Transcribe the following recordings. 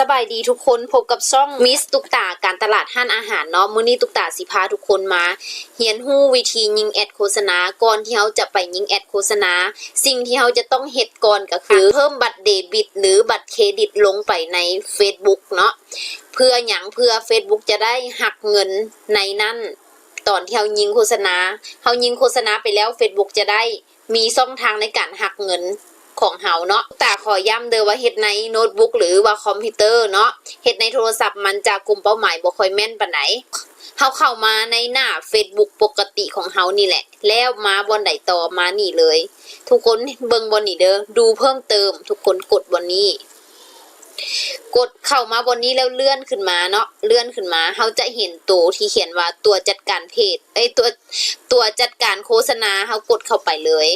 สบายดีทุกคนพบกับช่องมิสตุกตาการตลาดห้านอาหารเนาะมื้อนี้ตุกตาสิพาทุกคนมาเฮียนฮู้วิธียิงแอดโฆษณาก่อนที่เราจะไปยิงแอดโฆษณา สิ่งที่เราจะต้องเฮ็ดก่อนก็คือ เพิ่มบัตรเดบิต หรือบัตรเครดิตลงไปใน Facebook เนาะเพื่อหยังเพื่อ Facebook จะได้หักเงินในนั้นตอนที่เรายิงโฆษณาเรายิงโฆษณาไปแล้ว Facebook จะได้มีช่องทางในการหักเงิน ของเฮาเนาะแต่ขอย้ำเด้อว่าเฮ็ดในโน้ตบุ๊กหรือว่าคอมพิวเตอร์เนาะเฮ็ดในโทรศัพท์มันจะกลุ่มเป้าหมายบ่ค่อยแม่นปานไหนเฮาเข้ามาในหน้า Facebook ปกติของเฮานี่แหละ แล้วมาบนใดต่อมานี่เลย ทุกคนเบิ่งบนนี้เด้อดูเพิ่มเติม ทุกคนกดบนนี้กดเข้ามาบนนี้แล้วเลื่อนขึ้นมาเนาะเลื่อนขึ้นมาเขาจะเห็นตัวที่เขียนว่าตัวจัดการเพจไอตัวตัวจัดการโฆษณาเขากดเข้าไปเลย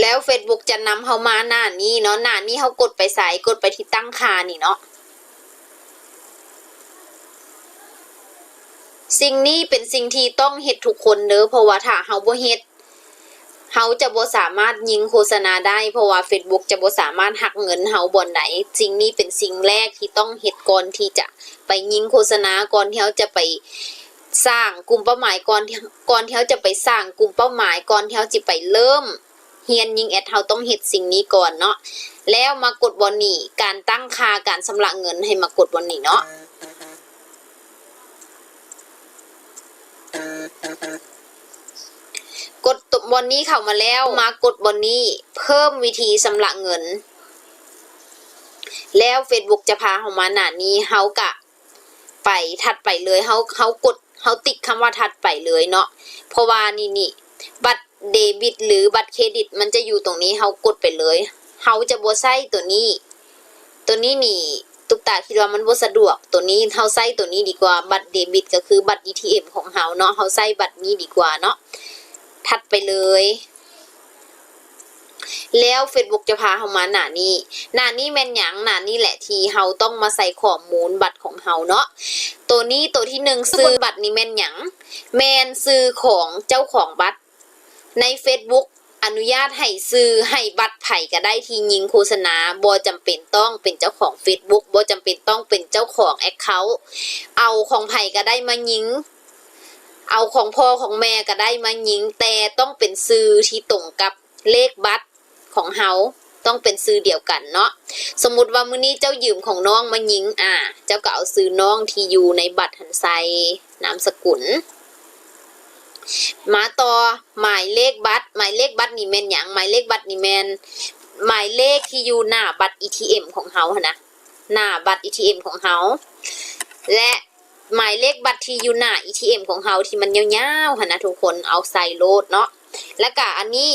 แล้ว Facebook จะนำเขามาหน้านี้เนาะหน้านี้เขากดไปใส่กดไปที่ตั้งค่านี่เนาะสิ่งนี้เป็นสิ่งที่ต้องเฮ็ดทุกคนเด้อเพราะว่าถ้าเฮาบ่เฮ็ดเฮาจะบ่สามารถยิงโฆษณาได้เพราะว่า Facebook จะบ่สามารถหักเงินเฮาบ่อนไหนสิ่งนี้เป็นสิ่งแรกที่ต้องเฮ็ดก่อนที่จะไปยิงโฆษณาก่อนที่เฮาจะไปสร้างกลุ่มเป้าหมายก่อนก่อนที่เฮาจะไปสร้างกลุ่มเป้าหมายก่อนที่เฮาจะไปเริ่ม เฮียนยิงแอดเฮาต้องเฮ็ดสิ่งนี้ก่อนเนาะแล้วมากดบนนี้การตั้งค่าการชำระเงินให้มากดบนนี้เนาะกดตุบนนี้เข้ามาแล้วมากดบนนี้เพิ่มวิธีชำระเงิน แล้ว Facebook จะพาเฮามาหน้านี้เฮากะ ไปถัดไปเลยเฮาเฮากดเฮาติ๊กคำว่าถัดไปเลยเนาะเพราะว่านี่นี่บัตร เดบิตหรือบัตรเครดิต มันจะอยู่ตรงนี้เฮากดไปเลยเฮาจะบ่ใช้ตัวนี้ ตัวนี้นี่ตุกตาคิดว่ามันบ่สะดวก ตัวนี้เฮาใช้ตัวนี้ดีกว่าบัตรเดบิต ก็คือบัตร ATM ของเฮาเนาะเฮาใช้บัตรนี้ดีกว่าเนาะถัดไปเลย แล้ว Facebook จะพาเฮามาหน้านี้หน้านี้แม่นหยังหน้านี้แหละที่เฮาต้องมาใส่ข้อมูลบัตรของเฮาเนาะตัวนี้ตัวที่หนึ่งซื้อบัตรนี่แม่นหยังแม่นซื้อของเจ้าของบัตร ใน Facebook อนุญาตให้ซื้อให้บัตรไผ่ก็ได้ที่ยิงโฆษณาบ่จำเป็นต้องเป็นเจ้าของ Facebook บ่จำเป็นต้องเป็นเจ้าของ Account เอาของไผ่ก็ได้มายิง เอาของพ่อของแม่ก็ได้มายิง แต่ต้องเป็นซื้อที่ตรงกับเลขบัตรของเฮาต้องเป็นซื้อเดียวกันเนาะสมมติว่ามื้อนี้เจ้ายืมของน้องมายิงอ่า เจ้าก็เอาซื้อน้องที่อยู่ในบัตรหันใส่นามสกุล มาต่อหมายเลขบัตรหมายเลขบัตรนี่แมนหยังหมายเลขบัตรนี่แมนหมายเลขที่อยู่หน้าบัตร ATM ของเฮาหั่นะหน้าบัตร ATM ของเฮาและหมายเลขบัตรที่อยู่หน้า ATM ของเฮาที่มันยาวๆหั่นะทุกคนเอาใส่โลดเนาะแล้วก็อันนี้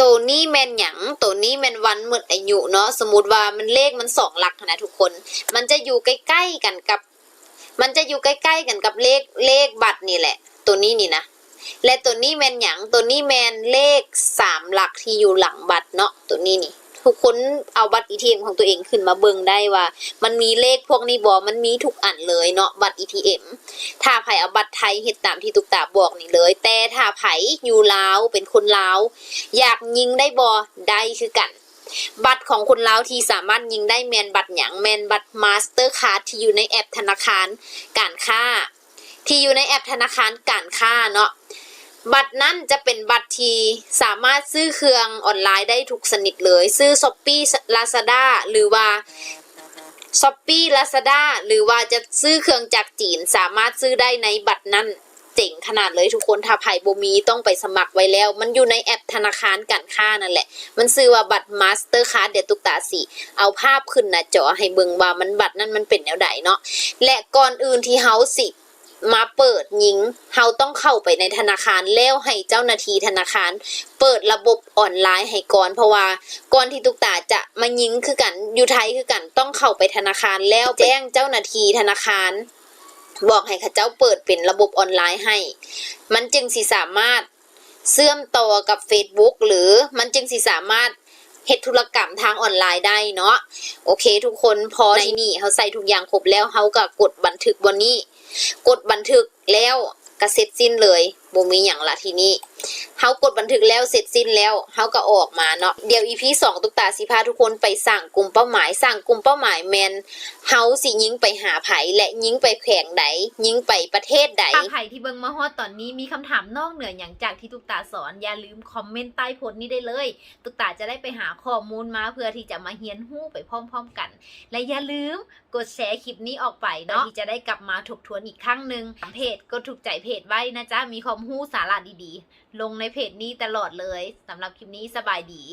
ตัวนี้แมนหยังตัวนี้แมนวันหมดอายุเนาะสมมติว่ามันเลขมันสองหลักนนะทุกคน มันจะอยู่ใกล้ๆกันกับ มันจะอยู่ใกล้ๆกันกับเลขเลขบัตรนี่แหละ ตัวนี้นี่นะ และตัวนี้แมนหยังตัวนี้แมนเลขสามหลักที่อยู่หลังบัตรเนาะตัวนี้นี่ทุกคนเอาบัตร ATM ของตัวเองขึ้นมาเบิ่งได้ว่า มันมีเลขพวกนี้บอมันมีทุกอันเลยเนาะบัตร ATM ถ้าไผเอาบัตรไทยเฮ็ดตามที่ตุกตาบอกนี่เลย แต่ถ้าไผอยู่ลาวเป็นคนลาวอยากยิงได้บอได้คือกัน บัตรของคนลาวที่สามารถยิงได้แมนบัตรหยังแมนบัตรมาสเตอร์คาร์ดที่อยู่ในแอปธนาคารการค้า ที่อยู่ในแอปธนาคารการค้าเนาะ บัตรนั้นจะเป็นบัตรที่สามารถซื้อเครื่องออนไลน์ได้ทุกชนิดเลย ซื้อ s h อ p e e Lazada หรือว่า s h อ p e e Lazada หรือว่าจะซื้อเครื่องจากจีนสามารถซื้อได้ในบัตรนั้นเจ๋งขนาดเลยทุกคนถ้าไผ่บมีต้องไปสมัครไว้แล้ว มันอยู่ในแอปธนาคารการค้านั่นแหละ มันซื้อว่าบัตร Mastercard เดี๋ยวตุกตาสิเอาภาพขึ้นน้าจอให้เบิ่งว่ามันบัตรนั้นมันเป็นแนวใดเนาะและก่อนอื่นที่เฮาสิ มาเปิดยิงเฮาต้องเข้าไปในธนาคารแล้วให้เจ้าหน้าที่ธนาคาร เปิดระบบออนไลน์ให้ก่อนเพราะว่าก่อนที่ตุกตาจะมายิงคือกันอยู่ไทยคือกันต้องเข้าไปธนาคารแล้วแจ้งเจ้าหน้าที่ธนาคาร บอกให้ข้าเจ้าเปิดเป็นระบบออนไลน์ให้ มันจึงสิสามารถเชื่อมต่อกับ Facebook หรือมันจึงสิสามารถ เฮ็ดธุรกรรมทางออนไลน์ได้เนาะโอเค ทุกคนพอในนี่เขาใส่ทุกอย่างครบแล้วเขาก็กดบันทึกวันนี้ กดบันทึกแล้วกระเซ็จสิ้นเลยบ่มีอย่างละทีนี้ เฮากดบันทึกแล้วเสร็จสิ้นแล้วเฮาก็ออกมาเนาะเดี๋ยว EP 2ตุกตาสิพาทุกคนไปสั่งกลุ่มเป้าหมายสั่งกลุ่มเป้าหมายแมนเฮาสิยิงไปหาไผและยิงไปแขวงใดยิงไปประเทศใดถ้าใครที่เบิงมาฮอดตอนนี้มีคำถามนอกเหนืออย่างจากที่ตุกตาสอนอย่าลืมคอมเมนต์ใต้โพสต์นี้ได้เลย ตุกตาจะได้ไปหาข้อมูลมาเพื่อที่จะมาเฮียนฮู้ไปพร้อมๆกัน และอย่าลืมกดแชร์คลิปนี้ออกไปเนาะที่จะได้กลับมาทบทวนอีกครั้งหนึ่งเพจก็ถูกใจเพจไว้นะจ๊ะมีความรู้สาระดีๆ ลงในในเพจนี้ตลอดเลยสำหรับคลิปนี้สบายดี